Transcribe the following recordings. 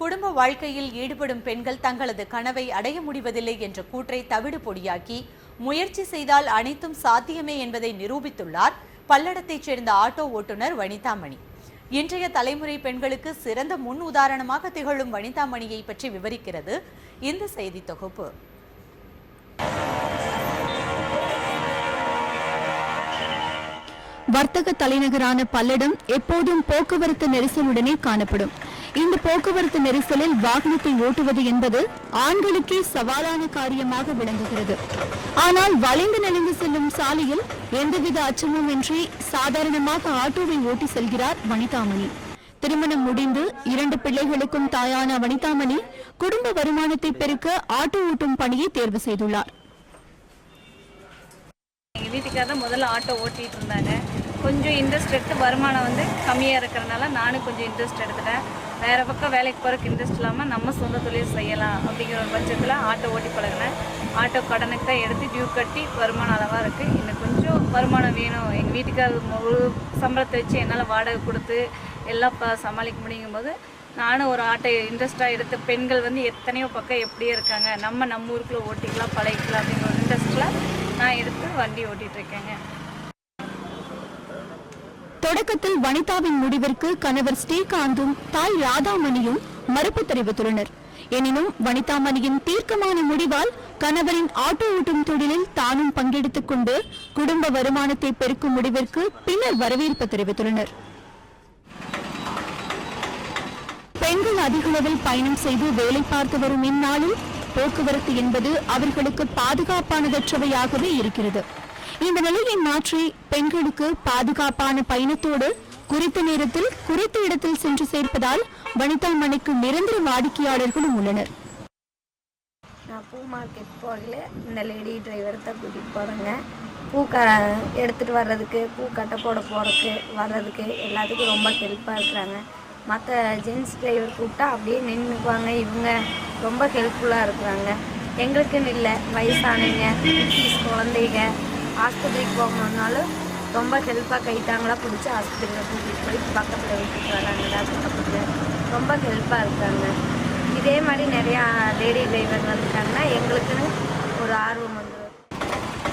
குடும்ப வாழ்க்கையில் ஈடுபடும் பெண்கள் தங்களது கனவை அடைய முடிவதில்லை என்ற கூற்றை தவிடு பொடியாக்கி முயற்சி செய்தால் அனைத்தும் சாத்தியமே என்பதை நிரூபித்துள்ளார் பல்லடத்தைச் சேர்ந்த ஆட்டோ ஓட்டுநர் வனிதாமணி. இன்றைய தலைமுறை பெண்களுக்கு சிறந்த முன் உதாரணமாக திகழும் வனிதாமணியை பற்றி விவரிக்கிறது இந்த செய்தி தொகுப்பு. வர்த்தக தலைநகரான பல்லடம் எப்போதும் போக்குவரத்து நெரிசலுடனே காணப்படும். இந்த போக்குவரத்து நெரிசலில் வாகனத்தை ஓட்டுவது என்பது ஆண்களுக்கே சவாலான காரியமாக விளங்குகிறது. ஆனால் வளைந்து நெளிந்து செல்லும் சாலையில் எந்தவித அச்சமும் இன்றி சாதாரணமாக ஆட்டோவை ஓட்டி செல்கிறார் வனிதாமணி. திருமணம் முடிந்து இரண்டு பிள்ளைகளுக்கும் தாயான வனிதாமணி குடும்ப வருமானத்தை பெருக்க ஆட்டோ ஓட்டும் பணியை தேர்வு செய்துள்ளார். எங்கள் தான் முதல்ல ஆட்டோ ஓட்டிகிட்டு இருந்தாங்க கொஞ்சம் இன்ட்ரெஸ்ட் எடுத்து வருமானம் வந்து கம்மியாக இருக்கிறனால நானும் கொஞ்சம் இன்ட்ரெஸ்ட் எடுத்துட்டேன். வேறு பக்கம் வேலைக்கு போகிறதுக்கு இன்ட்ரெஸ்ட் இல்லாமல் நம்ம சொந்த தொழில் செய்யலாம் அப்படிங்கிற ஒரு பட்சத்தில் ஆட்டோ ஓட்டி பழகினேன். ஆட்டோ கடனுக்கு தான் எடுத்து டியூ கட்டி வருமானம் அளவாக இருக்குது இன்னும் கொஞ்சம் வருமானம் வேணும். எங்கள் வீட்டுக்காரர் ஒரு சம்பளத்தை வச்சு என்னால் வாடகை கொடுத்து எல்லாம் ப சமாளிக்க முடியுங்கும்போது நானும் ஒரு ஆட்டோ இன்ட்ரெஸ்ட்டாக எடுத்து பெண்கள் வந்து எத்தனையோ பக்கம் எப்படியே இருக்காங்க. நம்ம நம்ம ஊருக்குள்ளே ஓட்டிக்கலாம் பழகிக்கலாம் அப்படிங்கிற ஒரு இன்ட்ரெஸ்ட்டில் நான் எடுத்து வண்டி ஓட்டிகிட்டு இருக்கேங்க. தொடக்கத்தில் வனிதாவின் முடிவிற்கு கணவர் ஸ்ரீகாந்தும் தாய் ராதாமணியும் மறுப்பு தெரிவித்துள்ளனர். எனினும் வனிதாமணியின் தீர்க்கமான முடிவால் கணவரின் ஆட்டோ ஓட்டும் தொழிலில் தானும் பங்கெடுத்துக் கொண்டு குடும்ப வருமானத்தை பெருக்கும் முடிவிற்கு பின்னர் வரவேற்பு தெரிவித்துள்ளனர். பெண்கள் அதிகளவில் பயணம் செய்து வேலை பார்த்து வரும் இந்நாளில் போக்குவரத்து என்பது அவர்களுக்கு பாதுகாப்பானதற்றவையாகவே இருக்கிறது. இந்த நிலையை மாற்றி பெண்களுக்கு பாதுகாப்பான பயணத்தோடு குறித்த நேரத்தில் குறித்த இடத்தில் சென்று சேர்ப்பதால் வனிதா மணிக்கு நிரந்தர வாடிக்கையாளர்களும் உள்ளனர். நான் பூ மார்க்கெட் போகல. இந்த லேடி டிரைவர் தான் கூட்டிகிட்டு போகிறேங்க பூ க எடுத்துகிட்டு வர்றதுக்கு பூ கட்டை போட போகிறதுக்கு வர்றதுக்கு எல்லாத்துக்கும் ரொம்ப ஹெல்ப்பாக இருக்கிறாங்க. மற்ற ஜென்ஸ் டிரைவர் கூப்பிட்டா அப்படியே நின்றுக்குவாங்க இவங்க ரொம்ப ஹெல்ப்ஃபுல்லாக இருக்கிறாங்க. எங்களுக்குன்னு இல்லை வயசானவங்க குட்டீஸ் குழந்தைங்க ஆஸ்பத்திரிக்கு போகணுன்னாலும் ரொம்ப ஹெல்ப்பாக கைத்தாங்களா பிடிச்சி ஆஸ்பத்திரியில் கூட்டிகிட்டு போய் பக்கத்தில் விட்டுட்டு வராங்க. டாக்டர் ரொம்ப ஹெல்ப்பாக இருக்காங்க. இதே மாதிரி நிறையா லேடி டிரைவர் வந்துட்டாங்கன்னா எங்களுக்குன்னு ஒரு ஆர்வம் வந்துடும்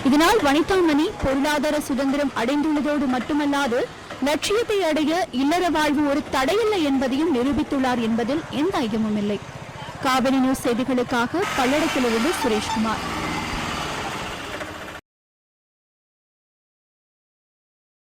இதனால் வனிதாமணி பொருளாதார சுதந்திரம் அடைந்துள்ளதோடு மட்டுமல்லாது லட்சியத்தை அடைய இல்லற வாழ்வு ஒரு தடையில்லை என்பதையும் நிரூபித்துள்ளார் என்பதில் எந்த ஐயமும் இல்லை. காவிரி நியூஸ் செய்திகளுக்காக பல்லடத்திலிருந்து சுரேஷ்குமார்.